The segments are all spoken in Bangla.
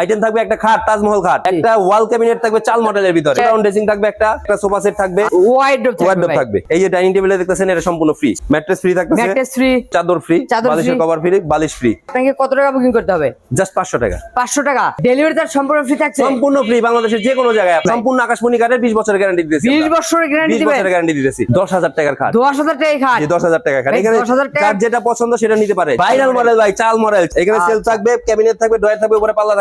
আইটেম থাকবে একটা খাট তাজমহল খাট। একটা ওয়াল ক্যাবিনেট থাকবে চাল মডেলের ভিতরে। হ্যাঁ। রাউন্ড ড্রেসিং থাকবে একটা একটা সোফা সেট থাকবে। ওয়াইড ওয়াইড থাকবে। এই যে ডাইনিং টেবিলে দেখতেছেন এটা সম্পূর্ণ ফ্রি ম্যাট্রেস ফ্রি থাকবে ম্যাট্রেস ফ্রি চাদর ফ্রি বালিশের কভার ফ্রি বালিশ ফ্রি আপনাকে কত টাকা বুকিং করতে হবে? জাস্ট 500 টাকা। 500 টাকা। ডেলিভারি চার্জ সম্পূর্ণ ফ্রি থাকছে? সম্পূর্ণ ফ্রি বাংলাদেশের যে কোনো জায়গায়। সম্পূর্ণ আকাশমণি কাঠের 20 বছরের গ্যারান্টি দিয়েছি 20 বছরের গ্যারান্টি দিবেন? 20 বছরের গ্যারান্টি দিয়েছি 10000 টাকার খাট। 10000 টাকার খাট। এই 10000 টাকার খাট। এখানে 10000 টাকা যেটা পছন্দ সেটা নিতে পারে। ভাইরাল মডেল ভাই চাল মডেল এখানে আচ্ছা। সেল থাকবে ক্যাবিনেট থাকবে ডয়ার থাকবে উপরে পাল্লা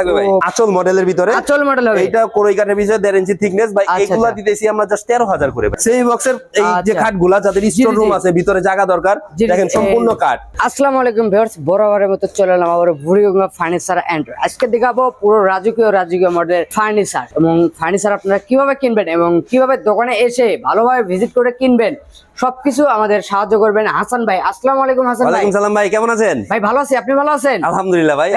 দেখাবো পুরো রাজকীয় রাজকীয় ফার্নিচার এবং ফার্নিচার আপনারা কীভাবে কিনবেন এবং কীভাবে দোকানে এসে ভালোভাবে ভিজিট করে কিনবেন সবকিছু আমাদের সাহায্য করবেন হাসান ভাই। আসসালাম আলাইকুম হাসান ভাই। কেমন আছেন? ভাই ভালো আছি আপনি ভালো আছেন? আলহামদুলিল্লাহ ভাই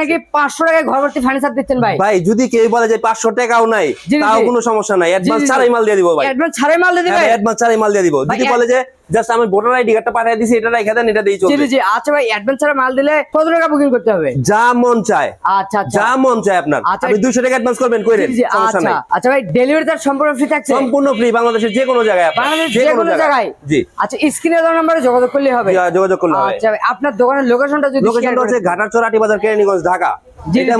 নাকি 500 টাকায় ঘর ভর্তি ফার্নিচার দিচ্ছেন ভাই। ভাই যদি কেউ বলে যে 500 টাকাও নাই তাও কোনো সমস্যা নাই। অ্যাডভান্স ছাড়াই মাল দিয়ে দিব ভাই। অ্যাডভান্স ছাড়াই মাল দিয়ে অ্যাডভান্স ছাড়াই মাল দিয়ে দিব। যদি বলে যে জাস্ট আমি ভোটার আইডি কার্ডটা পাঠিয়ে দিছি এটা রেখে দেন এটা দিয়ে চলবে জি জি। আচ্ছা ভাই অ্যাডভান্স ছাড়া মাল দিলে কত টাকা বুকিং করতে হবে? যা মন চায়। আচ্ছা আচ্ছা। যা মন চায় আপনার। আচ্ছা 200 টাকা অ্যাডভান্স করবেন কইরেন আচ্ছা, আচ্ছা ভাই ডেলিভারি চার্জ সম্পূর্ণ ফ্রি থাকছে? সম্পূর্ণ ফ্রি বাংলাদেশের যে কোনো জায়গায় বাংলাদেশের যে কোনো জায়গায়। জি। আচ্ছা স্ক্রিনে দেওয়া নম্বরে যোগাযোগ করলে হবে। হ্যাঁ, যোগাযোগ করলে হবে। আচ্ছা আপনার দোকানের লোকেশনটা যদি লোকেশনটা হচ্ছে ঘাটারচর আটি বাজার কেরানীগঞ্জ ঢাকা। যেটা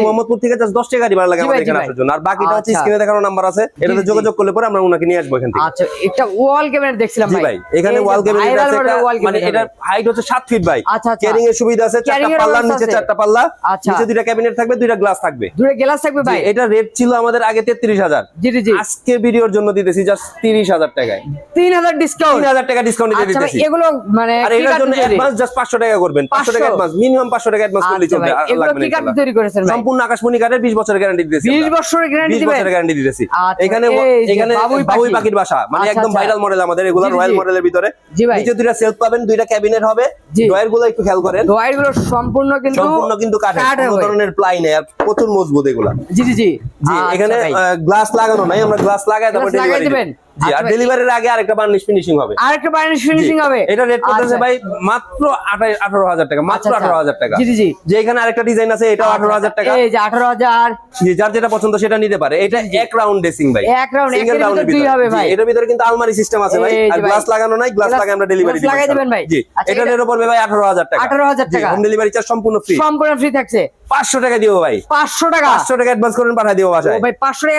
এটা রেট ছিল আমাদের আগে আজকে ভিডিওর জন্য দিতেছি জাস্ট 30000 টাকায়। টাকা ডিসকাউন্ট আর এটার জন্য অ্যাডভান্স জাস্ট 500 টাকা করবেন। 500 টাকা মিনিমাম 500 টাকা করেছেন সম্পূর্ণ আকাশমণি কাঠের 20 বছরের গ্যারান্টি দিয়েছি 20 বছরের গ্যারান্টি 20 বছরের গ্যারান্টি দিয়েছি আচ্ছা, এখানে এখানে বাবুই পাখির বাসা মানে আচ্ছা, একদম আচ্ছা। ভাইরাল মডেল আমাদের এগুলা রয়্যাল মডেলের ভিতরে। নিচে সেলফ পাবেন দুইটা ক্যাবিনেট হবে। ডয়ারগুলো একটু খেয়াল করেন। সম্পূর্ণ কিন্তু সম্পূর্ণ কিন্তু কাঠের কোনো ধরনের প্লাই আর প্রচুর মজবুত এগুলা। জি জি জি। এখানে গ্লাস লাগানো নাই আমরা গ্লাস লাগাই তারপর ডেলিভারি দিবেন? ডেলিভারির আচ্ছা, আগে আরেকটা বার্নিশ ফিনিশিং হবে। আরেকটা বার্নিশ ফিনিশিং হবে? এটা রেট করতেছে আচ্ছা। ভাই মাত্র 18000 টাকা মাত্র আচ্ছা, 18000 টাকা। জি জি যে এখানে আরেকটা ডিজাইন আছে এটাও 18000 টাকা। এই যে 18000 জি যার যেটা পছন্দ সেটা নিতে পারে। এটা এক রাউন্ড ড্রেসিং ভাই। এক রাউন্ড রাউন্ড দুই হবে ভাই। এটার ভিতরে কিন্তু আলমারি সিস্টেম আছে ভাই। আর গ্লাস লাগানো নাই গ্লাস লাগা আমরা ডেলিভারি লাগাই দিবেন ভাই। জি এটা এর উপর ভাই 18000 টাকা। 18000 টাকা। হোম ডেলিভারি চার্জ সম্পূর্ণ ফ্রি সম্পূর্ণ ফ্রি থাকছে। পাঁচশো টাকা দিব ভাই। পাঁচশো টাকা? পাঁচশো টাকা অ্যাডভান্স দিব বাসায়। ভাই পাঁচশো টাকা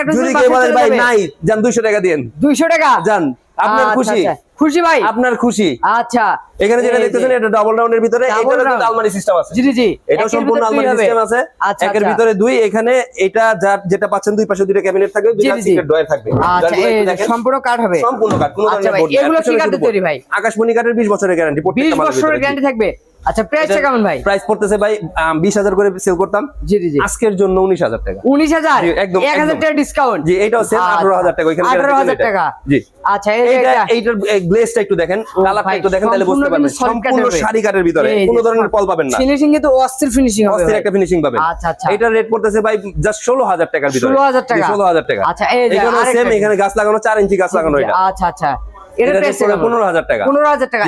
ভাই নাই যান দুইশো টাকা দিন দুইশো টাকা? যান আপনার আচ্ছা, খুশি। আচ্ছা। খুশি ভাই? আপনার খুশি। আচ্ছা। এখানে যেটা দেখতেছেন এটা ডাবল রাউন্ডের ভিতরে এখানে আলমারি সিস্টেম আছে। জি জি এটা সম্পূর্ণ আলমারি সিস্টেম আছে। আচ্ছা, একের ভিতরে দুই এখানে এটা যা যেটা পাচ্ছেন দুই পাশে দুইটা ক্যাবিনেট থাকবে দুইটা সিক্রেট ডয়ার থাকবে। আচ্ছা সম্পূর্ণ কাঠ হবে। সম্পূর্ণ কাট কোনো ধরনের বোর্ড এগুলো কি তৈরি ভাই? আকাশমণি কাঠের 20 বছরের গ্যারান্টি প্রত্যেকটা 20 বছরের গ্যারান্টি থাকবে? আচ্ছা প্রাইসটা কেমন ভাই? প্রাইস পড়তেছে ভাই 20000 করে সেল করতাম। জি জি আজকের জন্য 19000 টাকা। 19000 একদম 1000 টাকা ডিসকাউন্ট জি এটাও সেম 18000 আচ্ছা, টাকা ওইখানে 18000 টাকা? জি। আচ্ছা এইটার গ্লেজটা একটু দেখেন কালারটা একটু দেখেন তাহলে বুঝতে পারবেন। সম্পূর্ণ শাড়ি কাটের ভিতরে কোনো ধরনের পল পাবেন না। ফিনিশিং এ তো অস্থির ফিনিশিং হবে। অস্থির একটা ফিনিশিং পাবেন। আচ্ছা আচ্ছা। এটা রেট পড়তেছে ভাই জাস্ট 16000 টাকার ভিতরে। 16000 টাকা। 16000 টাকা। আচ্ছা এই যে এখানে গাছ লাগানো চার ইঞ্চি গাছ লাগানো এটা। আচ্ছা আচ্ছা। পনেরো হাজার টাকা। পনেরো হাজার টাকা।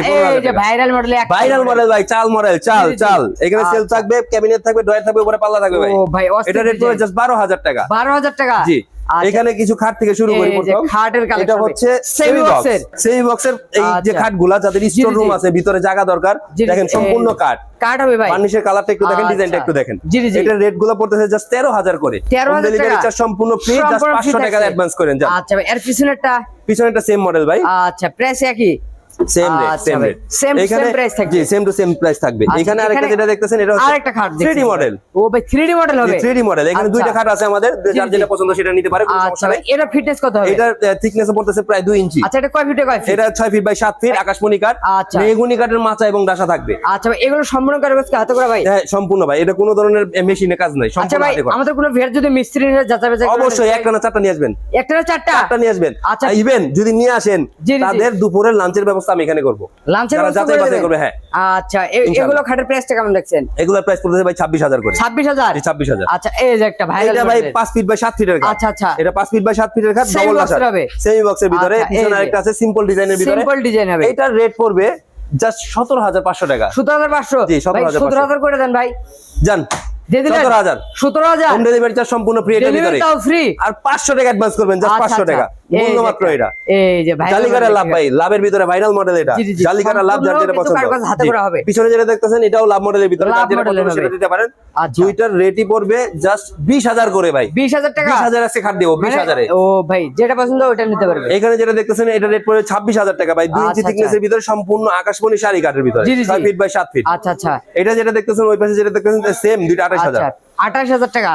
ভাইরাল ভাইরাল মডেল ভাই চাল মডেল চাল চাল। এখানে সেল আচ্ছা। থাকবে ক্যাবিনেট থাকবে ডয়ার থাকবে উপরে পাল্লা থাকবে ভাই। এটা রেট জাস্ট বারো হাজার টাকা। বারো হাজার টাকা? জি। এখানে কিছু খাট থেকে শুরু করি খাটের এটা হচ্ছে সেমি বক্সের সেমি বক্সের এই যে যাদের স্টোর রুম আছে ভিতরে জায়গা দরকার দেখেন সম্পূর্ণ কাঠ। কাঠ হবে ভাই। একটু দেখেন একটু দেখেন। রেটগুলো পড়তেছে করে। সম্পূর্ণ টাকা অ্যাডভান্স করেন পিছনেরটা? সেম মডেল ভাই। আচ্ছা একই? আচ্ছা এগুলো সম্পূর্ণ ভাই? সম্পূর্ণ ভাই। এটা কোনো ধরনের মেশিনে কাজ নাই। আমাদের কোনো ভিড় যদি মিস্ত্রি অবশ্যই একটা না চারটা নিয়ে আসবেন। একটা না চারটা নিয়ে আসবেন। আচ্ছা। ইভেন যদি নিয়ে আসেন তাদের দুপুরের লাঞ্চের ব্যবস্থা ব্যবস্থা আমি এখানে করবে। হ্যাঁ। আচ্ছা এগুলো খাটের প্রাইসটা কেমন দেখছেন? এগুলো প্রাইস পড়তেছে ভাই ছাব্বিশ হাজার করে। ছাব্বিশ হাজার? ছাব্বিশ হাজার। আচ্ছা এই যে একটা ভাই এটা ভাই ফিট বাই ফিটের আচ্ছা আচ্ছা। এটা ফিট বাই ফিটের খাট হবে। সেমি বক্সের আচ্ছা, ভিতরে। পিছনে আরেকটা আছে সিম্পল ডিজাইনের ভিতরে। সিম্পল ডিজাইন হবে। এটার রেট পড়বে জাস্ট সতেরো হাজার পাঁচশো টাকা। সতেরো হাজার পাঁচশো? জি সতেরো হাজার করে দেন ভাই। যান। সতেরো হাজার। সতেরো হাজার? হোম ডেলিভারি চার্জ সম্পূর্ণ ফ্রি ফ্রি আর পাঁচশো টাকা অ্যাডভান্স করবেন জাস্ট আচ্ছা, পাঁচশো আচ্ছা। টাকা। ও ভাই যেটা এটা রেট টাকা ভাই। সম্পূর্ণ আকাশমণি শাড়ি কাঠের ভিতরে। সাত ফিট ফিট আচ্ছা আচ্ছা। এটা যেটা দেখতেছেন ওই পাশে যেটা দেখতেছেন সেম দুইটা 28000 28000 টাকা।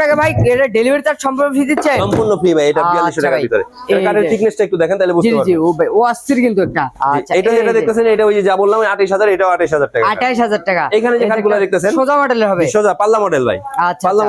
টাকা। ভাই। ডেলিভারি চার্জ সম্পূর্ণ ফ্রি এটা 4200 টাকার ভিতরে। এটা কাটের টাকা। এখানে যে সোজা মডেলের হবে। সোজা পাল্লা মডেল ভাই। পাল্লা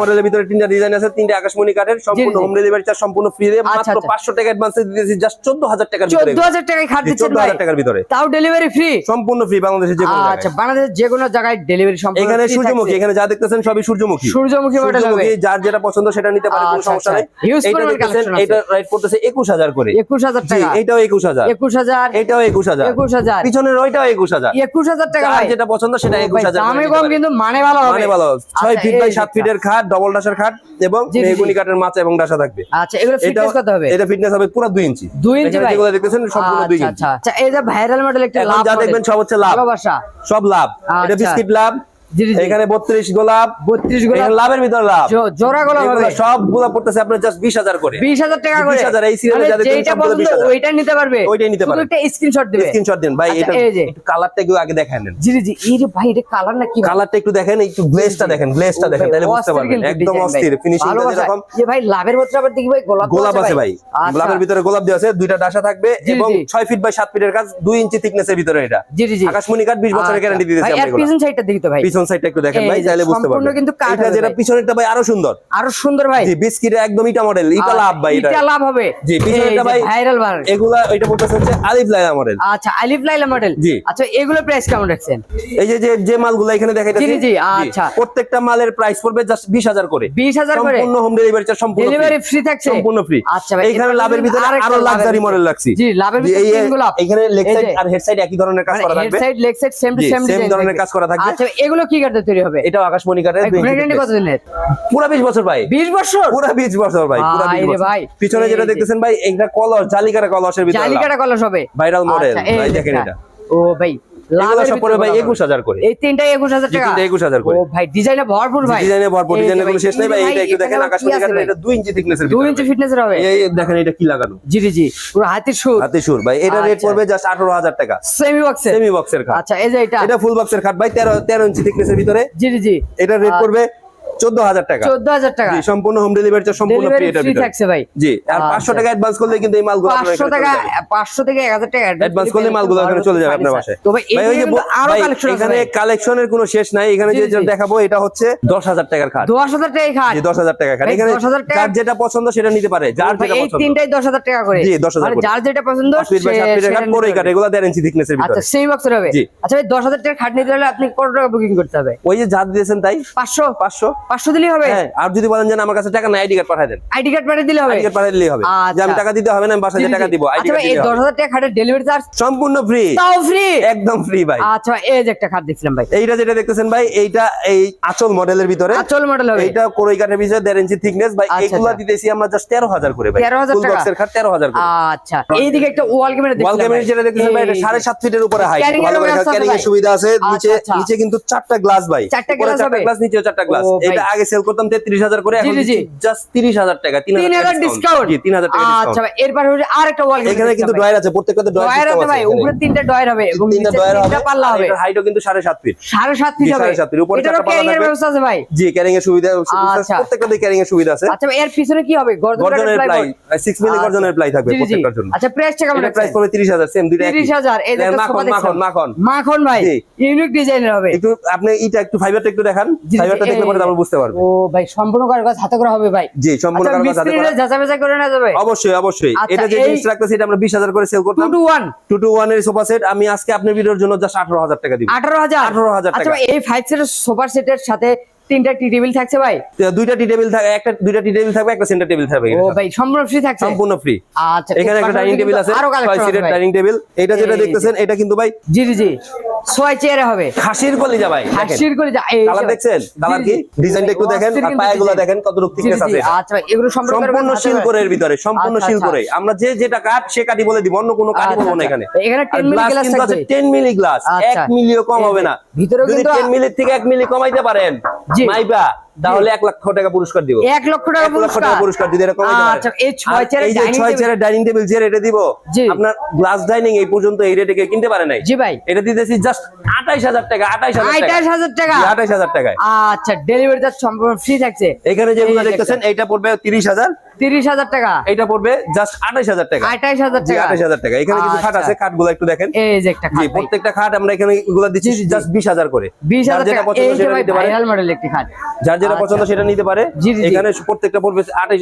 ডিজাইন আছে তিনটা আকাশমণি কাঠের সম্পূর্ণ হোম ডেলিভারি চার্জ সম্পূর্ণ ফ্রি দিয়ে মাত্র টাকা অ্যাডভান্স দিতেছি জাস্ট 14000 টাকার ভিতরে। 14000 টাকায় খাট হাজার টাকার ভিতরে। তাও ডেলিভারি ফ্রি সম্পূর্ণ ফ্রি বাংলাদেশের যে কোনো আচ্ছা বাংলাদেশের যে কোনো জায়গায় ডেলিভারি সম্পূর্ণ এখানে সূর্যমুখী এখানে যা দেখতেছেন সবই সূর্যমুখী। সূর্যমুখী সূর্যমুখী যার যেটা পছন্দ সেটা নিতে পারে কোনো আচ্ছা, সমস্যা আচ্ছা। নাই। এটা দেখতেছেন এটা রাইট করতেছে 21000 করে। 21000 টাকা। এটাও 21000 21000 এটাও 21000 21000 পিছনের ওইটাও 21000 21000 টাকা ভাই। যেটা পছন্দ সেটা 21000 দামে কম কিন্তু মানে ভালো হবে। মানে ভালো 6 ফিট আচ্ছা, বাই 7 ফিটের খাট ডবল ডাসার খাট এবং মেহগুনি কাঠের মাচা এবং ডাসা থাকবে। আচ্ছা এগুলো ফিটনেস কত হবে? এটা ফিটনেস হবে পুরো 2 ইঞ্চি। 2 ইঞ্চি ভাই। যেগুলো দেখতেছেন সম্পূর্ণ 2 ইঞ্চি। আচ্ছা। এই যে ভাইরাল মডেল একটা লাভ যা দেখবেন সব হচ্ছে লাভ। সব লাভ। আচ্ছা। এটা বিস্কিট লাভ এখানে বত্রিশ গোলাপ বত্রিশ গোলাপ। লাভের ভিতরে লাভ। জোড়া গোলাপ সব গোলাপ পড়তেছে আপনার জাস্ট বিশ হাজার করে। বিশ হাজার টাকা বিশ হাজার এই নিতে পারবে। ওইটাই নিতে পারবে। স্ক্রিনশট স্ক্রিনশট দেন ভাই আচ্ছা, এটা কালারটা একটু আগে দেখেন জি জি এই যে ভাই এটা কালার না কি কালারটা একটু দেখেন একটু দেখেন দেখেন তাহলে বুঝতে পারবেন একদম অস্থির। ফিনিশিং এরকম যে ভাই লাভের ভিতরে আবার দেখি ভাই গোলাপ গোলাপ আছে ভাই। আচ্ছা। গোলাপের ভিতরে গোলাপ দেওয়া আছে দুইটা ডাসা থাকবে এবং 6 ফিট বাই 7 ফিটের কাজ 2 ইঞ্চি থিকনেসের ভিতরে এটা। জি জি আকাশমণি কাঠ 20 বছরের আচ্ছা। গ্যারান্টি দিতেছে আমরা পিছন সাইডটা দেখি তো ভাই। পিছন সাইডটা একটু দেখেন ভাই বুঝতে পারবেন। কিন্তু এটা যেটা পিছনেরটা ভাই আরও সুন্দর। আরও সুন্দর ভাই। জি একদম ইটা মডেল ইটা লাভ ভাই ইটা লাভ হবে। জি পিছনেরটা ভাই ভাইরাল এগুলা এটা হচ্ছে আলিফ লাইলা মডেল আচ্ছা আলিফ লাইলা মডেল জি। আচ্ছা প্রাইস কেমন রাখছেন? এই যে যে মালগুলো এখানে জি জি আচ্ছা। প্রত্যেকটা মালের প্রাইস পড়বে জাস্ট 20000 করে। 20000 করে? সম্পূর্ণ হোম ডেলিভারি চার্জ সম্পূর্ণ ডেলিভারি ফ্রি থাকছে? সম্পূর্ণ ফ্রি আচ্ছা ভাই এখানে লাভের ভিতরে আরও লাক্সারি মডেল রাখছি। জি লাভের ভিতরে এখানে লেগ সাইড আর হেড সাইড একই ধরনের কাজ মানে করা থাকবে। Head side leg side same same ধরনের কাজ করা থাকবে। আচ্ছা এগুলো কি কাঠে তৈরি হবে? এটা আকাশমণি কাঠে কত পুরা 20 বছর ভাই। 20 বছর? পুরা 20 বছর ভাই পুরা 20 ভাই। পিছনে যেটা দেখতেছেন ভাই এটা কলস জালিকাটা কলসের ভিতরে। জালিকাটা কলস হবে। ভাইরাল মডেল আচ্ছা, ভাই দেখেন এটা। ও ভাই সব পরে ভাই 21000 করে। এই তিনটা করে। ও ভাই ডিজাইনে ভরপুর ভাই। ডিজাইনে ভরপুর শেষ নাই ভাই এইটা দেখেন এটা ইঞ্চি থিকনেসের 2 কি লাগানো? জি জি পুরো সুর হাতি সুর ভাই এটা রেট পড়বে জাস্ট 18000 টাকা। সেমি বক্সের সেমি বক্সের খাট। আচ্ছা এই যে এটা। ফুল বক্সের খাট ভাই 13 13 ইঞ্চি থিকনেসের ভিতরে। জি জি এটা রেট পড়বে 14000 টাকা। 14000 টাকা। সম্পূর্ণ হোম ডেলিভারি সম্পূর্ণ ফ্রি টাকা অ্যাডভান্স করলে কিন্তু এই থেকে 1000 টাকা অ্যাডভান্স কালেকশন এখানে কালেকশনের কোনো শেষ নাই। এখানে যে দেখাবো এটা হচ্ছে 10000 টাকার খাট 10000 টাকার খাট জি 10000 টাকার খাট যেটা পছন্দ সেটা নিতে পারে। যার যেটা পছন্দ। এই তিনটাই টাকা করে। দশ হাজার যার যেটা পছন্দ এগুলা 1.5 ইঞ্চি থিকনেসের ভিতরে। আচ্ছা সেম বক্সের হবে খাট নিতে হলে আপনি কত টাকা বুকিং করতে হবে? ওই যে যা দিয়েছেন তাই? 500 500 500 দিলেই হবে? হ্যাঁ, আর যদি বলেন আমার কাছে টাকা নাই আইডি কার্ড পাঠিয়ে দেন। আইডি কার্ড পাঠিয়ে দিলে হবে? আইডি কার্ড পাঠিয়ে দিলে হবে। আচ্ছা। যে আমি টাকা দিতে হবে না আমি বাসা টাকা দিব আইডি আচ্ছা কার্ড এই 10000 টাকা ডেলিভারি চার্জ সম্পূর্ণ ফ্রি তাও ফ্রি একদম ফ্রি ভাই। আচ্ছা এই যে একটা খাট দেখছিলাম ভাই। এইটা যেটা দেখতেছেন ভাই এইটা এই আচল মডেলের ভিতরে। আচল মডেল হবে। এইটা কোরই কাঠের ভিতরে 1.5 ইঞ্চি থিকনেস ভাই আচ্ছা, এইগুলা দিতেছি আমরা জাস্ট 13000 করে ভাই। 13000 টাকা? বক্সের খাট 13000 করে। আচ্ছা এইদিকে একটা ওয়াল ক্যামেরা দেখছিলাম ওয়াল ক্যামেরা যেটা দেখতেছেন ভাই এটা 7.5 ফিটের উপরে হাইট ভালো করে ক্যারিং এর সুবিধা আছে। নিচে নিচে কিন্তু চারটা গ্লাস ভাই। চারটা গ্লাস নিচেও চারটা গ্লাস আগে সেল করতাম করে এখন জাস্ট টাকা ডিসকাউন্ট জি টাকা আচ্ছা এরপর হচ্ছে আরেকটা ওয়াল এখানে কিন্তু ডয়ার আছে ডয়ার ডয়ার আছে ভাই উপরে তিনটা ডয়ার হবে এবং তিনটা পাল্লা হবে। এর হাইটও কিন্তু 7.5 ফিট 7.5 ফিট হবে। 7.5 ফিট উপরে চারটা পাল্লা থাকবে। ব্যবস্থা আছে ভাই। জি ক্যারিং এর সুবিধা আচ্ছা। ক্যারিং এর সুবিধা আছে। আচ্ছা এর পিছনে কি হবে? গর্জনের প্লাই 6 মিলি গর্জনের প্লাই থাকবে প্রত্যেকটার জন্য। আচ্ছা প্রাইস সেম এই হ্যাঁ, মাখন মাখন মাখন। মাখন ভাই ইউনিক ডিজাইনের হবে। একটু আপনি এটা একটু ফাইবারটা একটু দেখান। ফাইবারটা দেখলে পরে তারপর বুঝতে পারবে। ও ভাই সম্পূর্ণ কারুকাজ হাতে করা হবে ভাই। জি সম্পূর্ণ আচ্ছা, কারুকাজ হাতে করা যাচাই যাচাবেচা করে না যাবে? অবশ্যই অবশ্যই। আচ্ছা, এটা যে জিনিস রাখতেছি এটা আমরা 20000 করে সেল করতাম। 221 221 এর সোফা সেট আমি আজকে আপনার ভিডিওর জন্য জাস্ট 18000 টাকা দিব। 18000 18000 আচ্ছা, টাকা আচ্ছা এই 5 সেটের সোফা সেটের সাথে তিনটা টি টেবিল থাকছে ভাই? দুইটা টি টেবিল থাকে একটা দুইটা টি টেবিল থাকবে একটা সেন্টার টেবিল থাকবে ও ভাই সম্পূর্ণ ফ্রি থাকছে? সম্পূর্ণ ফ্রি আচ্ছা এখানে একটা ডাইনিং টেবিল আছে আরও কালেকশন ডাইনিং টেবিল এটা যেটা দেখতেছেন এটা কিন্তু ভাই জি জি জি। ছয় চেয়ারে হবে। খাসির কলিজা ভাই করে যা এই কালার দেখছেন? কালার কি? ডিজাইনটা একটু দেখেন আর পায়াগুলো দেখেন। জি, থিকনেস আছে। আচ্ছা এগুলো সম্পূর্ণ শিলকোরের ভিতরে সম্পূর্ণ আচ্ছা, শিলকোরে আমরা যে যেটা কাঠ সে কাঠই বলে দিব অন্য কোনো কাঠই আচ্ছা, বলব না আচ্ছা। এখানে। এখানে 10 মিলি গ্লাস আছে 10 মিলি গ্লাস আচ্ছা। 1 মিলিও কম হবে না। ভিতরে কিন্তু 10 মিলি থেকে 1 মিলি কমাইতে পারেন। মাইবা। তাহলে 1 লক্ষ টাকা পুরস্কার দিব। এক লক্ষ টাকা 1 লক্ষ টাকা পুরস্কার? এরকম আচ্ছা এই ছয় চেয়ারে ডাইনিং টেবিল চেয়ারের ডাইনিং টেবিল যে রেটে দিব আপনার গ্লাস ডাইনিং এই পর্যন্ত এই রেটে কিনতে পারে নাই। জি ভাই। এটা দিতেছি জাস্ট 28000 টাকা 28000 টাকা। 28000 টাকা? আচ্ছা ডেলিভারি চার্জ সম্পূর্ণ ফ্রি থাকছে। এখানে যেগুলো দেখতেছেন এইটা পড়বে 30000 তিরিশ হাজার টাকা। এইটা পড়বে জাস্ট 28000 টাকা। আঠাইশ হাজার টাকা। 28000 টাকা। এখানে কিছু খাট আচ্ছা। আছে একটু দেখেন। এই যে একটা খাট প্রত্যেকটা খাট আমরা এখানে এগুলো দিচ্ছি জি, জি, জি। জাস্ট 20000 করে। বিশ যার হাজার যেটা পছন্দ সেটা ভাই নিতে মডেল একটি খাট। যার যেটা আচ্ছা। পছন্দ সেটা নিতে পারে। এখানে প্রত্যেকটা পড়বে 28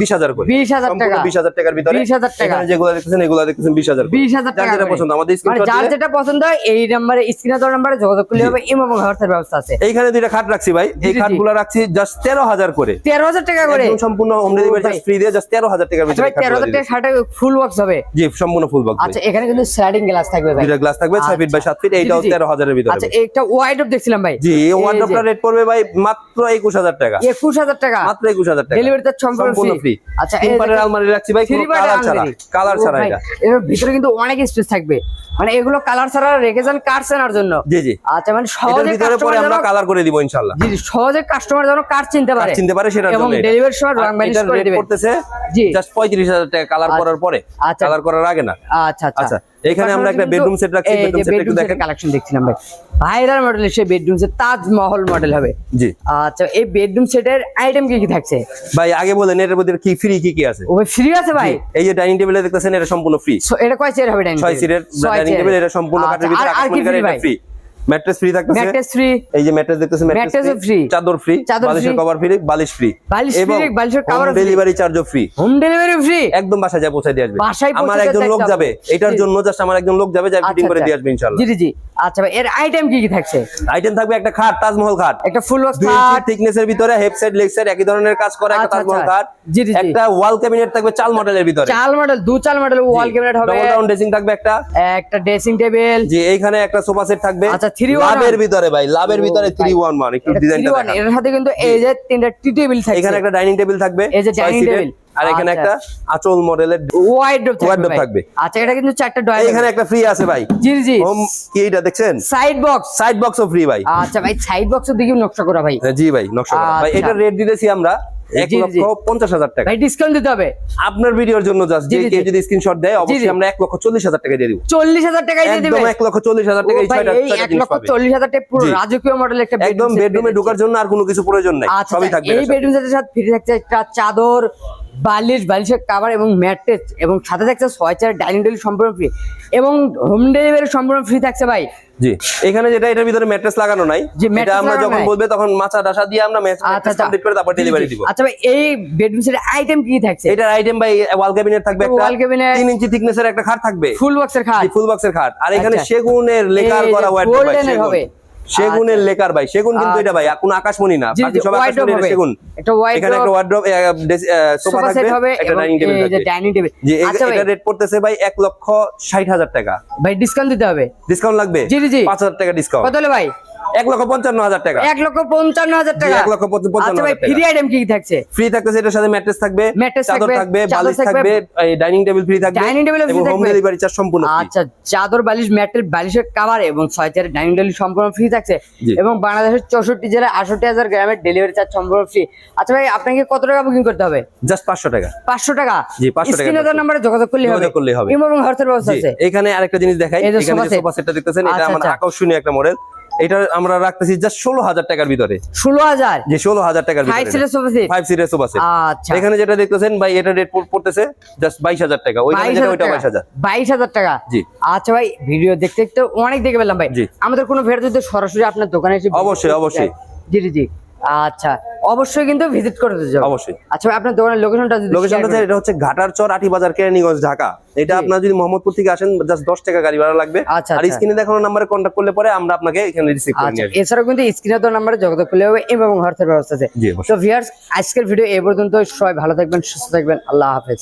20000 করে। 20,000 সম্পূর্ণ টাকা। 20000 টাকার ভিতরে। 20,000 টাকা। যেগুলো দেখতেছেন এগুলো দেখতেছেন 20000 করে। বিশ হাজার টাকা যেটা পছন্দ আমাদের মানে স্ক্রিনশট যার যেটা পছন্দ হয় এই নাম্বারে স্ক্রিনে দেওয়া নাম্বারে যোগাযোগ করলে হবে ইমো এবং হোয়াটসঅ্যাপ ব্যবস্থা আছে। এইখানে দুইটা খাট রাখছি ভাই। এই। খাটগুলো রাখছি জাস্ট 13000 করে। তেরো হাজার টাকা করে। একদম সম্পূর্ণ হোম ডেলিভারি ভাই। ফ্রি দিয়ে জাস্ট 13000 টাকার আচ্ছা ভিতরে তেরো হাজার টাকা শার্টে ফুল বক্স হবে? জি সম্পূর্ণ ফুল বক্স আচ্ছা এখানে কিন্তু স্লাইডিং গ্লাস থাকবে ভাই। দুইটা গ্লাস থাকবে 6 ফিট বাই 7 ফিট এইটাও। 13000 এর ভিতরে আচ্ছা। একটা ওয়াইড অফ দেখছিলাম ভাই। জি এই এই ওয়ার্ডরোবটা রেট পড়বে ভাই মাত্র 21000 টাকা। একুশ হাজার টাকা। মাত্র 21000 টাকা। ডেলিভারি চার্জ সম্পূর্ণ সম্পূর্ণ ফ্রি ফ্রি আচ্ছা তিন এই পারের দেখেন, আলমারি রাখছি ভাই থ্রি কোনো পার্টের কালার ছাড়া। কালার ছাড়া এটা। এর ভিতরে কিন্তু অনেক স্পেস থাকবে। মানে এগুলো কালার ছাড়া রেখে যান কাঠ চেনার জন্য। জি জি। আচ্ছা মানে সহজে ভিতরে পরে আমরা কালার করে দিব ইনশাআল্লাহ। জি সহজে কাস্টমার যেন কাঠ চিনতে পারে। চিনতে পারে সেটার জন্য। ডেলিভারি সময় রং ম্যানেজ করে দিবেন পড়তেছে জি। জাস্ট 35000 টাকা কালার আচ্ছা। করার পরে। আচ্ছা। কালার করার আগে না। আচ্ছা আচ্ছা। আচ্ছা, এখানে আমরা একটা বেডরুম সেট রাখছি, বেডরুম সেট একটু দেখেন। কালেকশন দেখছিলাম ভাই। ভাইরাল মডেলের সেই বেডরুম সেট তাজমহল মডেল হবে। জি। আচ্ছা এই বেডরুম সেটের আইটেম কি কি থাকছে? ভাই আগে বলেন এটার মধ্যে কি ফ্রি কি কি আছে? ও ফ্রি আছে ভাই? এই যে ডাইনিং টেবিলে দেখতেছেন এটা সম্পূর্ণ ফ্রি এটা কয় চেয়ার হবে ডাইনিং 6 সিটের ডাইনিং টেবিল এটা সম্পূর্ণ কাঠের ভিতরে আচ্ছা, আর কি free free free mattress free থাকতেছে? ম্যাট্রেস ফ্রি এই যে ম্যাট্রেস দেখতেছেন ম্যাট্রেস ফ্রি চাদর ফ্রি বালিশের কভার ফ্রি বালিশ ফ্রি বালিশ free, বালিশের free। ডেলিভারি চার্জও ফ্রি হোম ডেলিভারি ফ্রি একদম যায় পৌঁছে দিয়ে আসবে। আমার একজন লোক যাবে এটার জন্য জাস্ট আমার একজন লোক যাবে যা ফিটিং করে দিয়ে আসবে ইনশাআল্লাহ। জি জি আচ্ছা ভাই এর আইটেম কি কি থাকছে? আইটেম থাকবে একটা খাট তাজমহল খাট। একটা ফুল বক্স ইঞ্চি থিকনেস এর ভিতরে হেড সাইড লেগ সাইড একই ধরনের কাজ করা একটা আচ্ছা, তাজমহল আচ্ছা। খাট। জি, জি, জি। একটা ওয়াল ক্যাবিনেট থাকবে চাল মডেলের ভিতরে। চাল মডেল দু চাল মডেল ওয়াল ক্যাবিনেট হবে। ডবল ড্রেসিং থাকবে একটা। একটা ড্রেসিং টেবিল জি এইখানে একটা সোফা সেট থাকবে। আচ্ছা, 3-1-1 লাভের ভিতরে ভাই লাভের ভিতরে 311 একটু ডিজাইনটা দেখান এর সাথে কিন্তু এই যে তিনটা টি টেবিল থাকছে। এখানে একটা ডাইনিং টেবিল থাকবে এই যে ছয় dining আর এখানে আচ্ছা। একটা আঁচল মডেলের ওয়াইড থাকবে থাকবে। আচ্ছা এটা কিন্তু চারটা ডয়ার এখানে একটা ফ্রি আছে ভাই। জি জি হোম কি এটা দেখছেন? সাইড বক্স সাইড বক্সও ফ্রি ভাই। আচ্ছা ভাই সাইড বক্সের দিকে নকশা করা ভাই। জি ভাই নকশা করা। ভাই আচ্ছা। এটা রেট দিতেছি আমরা। এক। লক্ষ পঞ্চাশ হাজার টাকা। ভাই ডিসকাউন্ট দিতে হবে। আপনার ভিডিওর জন্য জাস্ট জি, যে জি, কেউ যদি স্ক্রিনশট দেয়। অবশ্যই আমরা এক লক্ষ চল্লিশ হাজার টাকা দিয়ে দিব। চল্লিশ হাজার দিয়ে এক লক্ষ চল্লিশ হাজার টাকা এক লক্ষ চল্লিশ হাজার টাকা পুরো রাজকীয় মডেল একটা একদম বেডরুমে ঢোকার জন্য আর কোনো কিছু প্রয়োজন নাই। আচ্ছা সবই থাকবে এই বেডরুম সাথে। ফ্রি থাকছে একটা চাদর বালিশ বালিশের কাভার এবং ম্যাট্রেস এবং সাথে থাকছে ছয় চার ডাইনিং টেবিল সম্পূর্ণ ফ্রি এবং হোম ডেলিভারি সম্পূর্ণ ফ্রি থাকছে ভাই। জি এখানে যেটা এটার ভিতরে ম্যাট্রেস লাগানো নাই। এটা আমরা যখন বলবে তখন মাচা ডাসা দিয়ে আমরা আচ্ছা ম্যাট্রেস আচ্ছা কমপ্লিট করে তারপর ডেলিভারি দিব। আচ্ছা ভাই এই বেডরুম সেটের আইটেম কি থাকছে? এটার আইটেম ভাই ওয়াল ক্যাবিনেট থাকবে একটা। Wall cabinet। 3 ইঞ্চি থিকনেসের একটা খাট থাকবে। ফুল বক্সের খাট। ফুল বক্সের খাট। আর এখানে আচ্ছা। সেগুনের লেকার করা ভাই golden হবে। সেগুনের আচ্ছা। লেকার ভাই সেগুন কিন্তু এটা ভাই কোনো আকাশমণি না। বাকি সব আকাশমণি এটা সেগুন। ওয়াইড এখানে একটা ওয়ার্ড্রপ সোফা থাকবে একটা ডাইনিং টেবিল থাকবে। ডাইনিং টেবিল আচ্ছা এটা রেট পড়তেছে ভাই এক লক্ষ ষাট হাজার টাকা। ভাই ডিসকাউন্ট দিতে হবে। ডিসকাউন্ট লাগবে? জি, জি, জি। পাঁচ হাজার টাকা ডিসকাউন্ট কত হলো ভাই? এক লক্ষ পঞ্চান্ন হাজার টাকা। এক লক্ষ পঞ্চান্ন হাজার টাকা। এক লক্ষ পঞ্চান্ন আচ্ছা ভাই ফ্রি আইটেম কি থাকছে? ফ্রি থাকতেছে এটার সাথে ম্যাট্রেস থাকবে Mattress চাদর থাকবে, থাকবে বালিশ থাকবে, থাকবে ডাইনিং টেবিল ফ্রি থাকবে table ও free এবং হোম ডেলিভারি চার্জ সম্পূর্ণ আচ্ছা চাদর বালিশ ম্যাটের বালিশের কাভার এবং ছয় চারের ডাইনিং টেবিল সম্পূর্ণ ফ্রি থাকছে। এবং বাংলাদেশের চৌষট্টি জেলায় আষট্টি হাজার গ্রামের ডেলিভারি চার্জ সম্পূর্ণ ফ্রি আচ্ছা ভাই আপনাকে কত টাকা বুকিং করতে হবে? জাস্ট পাঁচশো টাকা। পাঁচশো টাকা? জি, 500 টাকা পাঁচশো। নাম্বারে যোগাযোগ করলে হবে। করলেই হবে। ইমো এবং ব্যবস্থা আছে। এখানে আরেকটা জিনিস দেখাই। এখানে। সোফা সেটটা দেখতেছেন এটা আচ্ছা, আমার আচ্ছা। আকর্ষণীয় একটা মডেল এটা আমরা রাখতেছি জাস্ট ষোলো হাজার টাকার ভিতরে। ষোলো হাজার যে ষোলো হাজার টাকার ফাইভ সিটের সোফা সেট আচ্ছা। এখানে যেটা দেখতেছেন ভাই এটা রেট পড়তেছে জাস্ট বাইশ হাজার টাকা। ওইখানে যেটা ওইটা বাইশ হাজার বাইশ হাজার। টাকা। জি। আচ্ছা ভাই ভিডিও দেখতে দেখতে অনেক দেখে পেলাম ভাই। আমাদের কোনো ভিডিও যদি সরাসরি আপনার দোকানে এসে অবশ্যই, অবশ্যই। জি জি জি। আচ্ছা অবশ্যই কিন্তু ভিজিট করে দিতে যাবেন অবশ্যই। আচ্ছা ভাই আপনার দোকানের লোকেশনটা যদি লোকেশনটা স্যার এটা হচ্ছে ঘাটার চর আটি বাজার কেরানীগঞ্জ ঢাকা। এটা আপনি আপনার যদি মোহাম্মদপুর থেকে আসেন জাস্ট দশ টাকা গাড়ি ভাড়া লাগবে। আচ্ছা, আর আচ্ছা। স্ক্রিনে দেখানো নম্বরে কন্টাক্ট করলে পরে আমরা আপনাকে এখানে রিসিভ করে নিয়ে নিয়ে আচ্ছা এছাড়াও কিন্তু স্ক্রিনে তো নম্বরে যোগাযোগ করলে হবে এবং হোয়াটসঅ্যাপ ব্যবস্থা আছে। তো ভিউয়ার্স আজকের ভিডিও এই পর্যন্ত সবাই ভালো থাকবেন সুস্থ থাকবেন। আল্লাহ হাফেজ।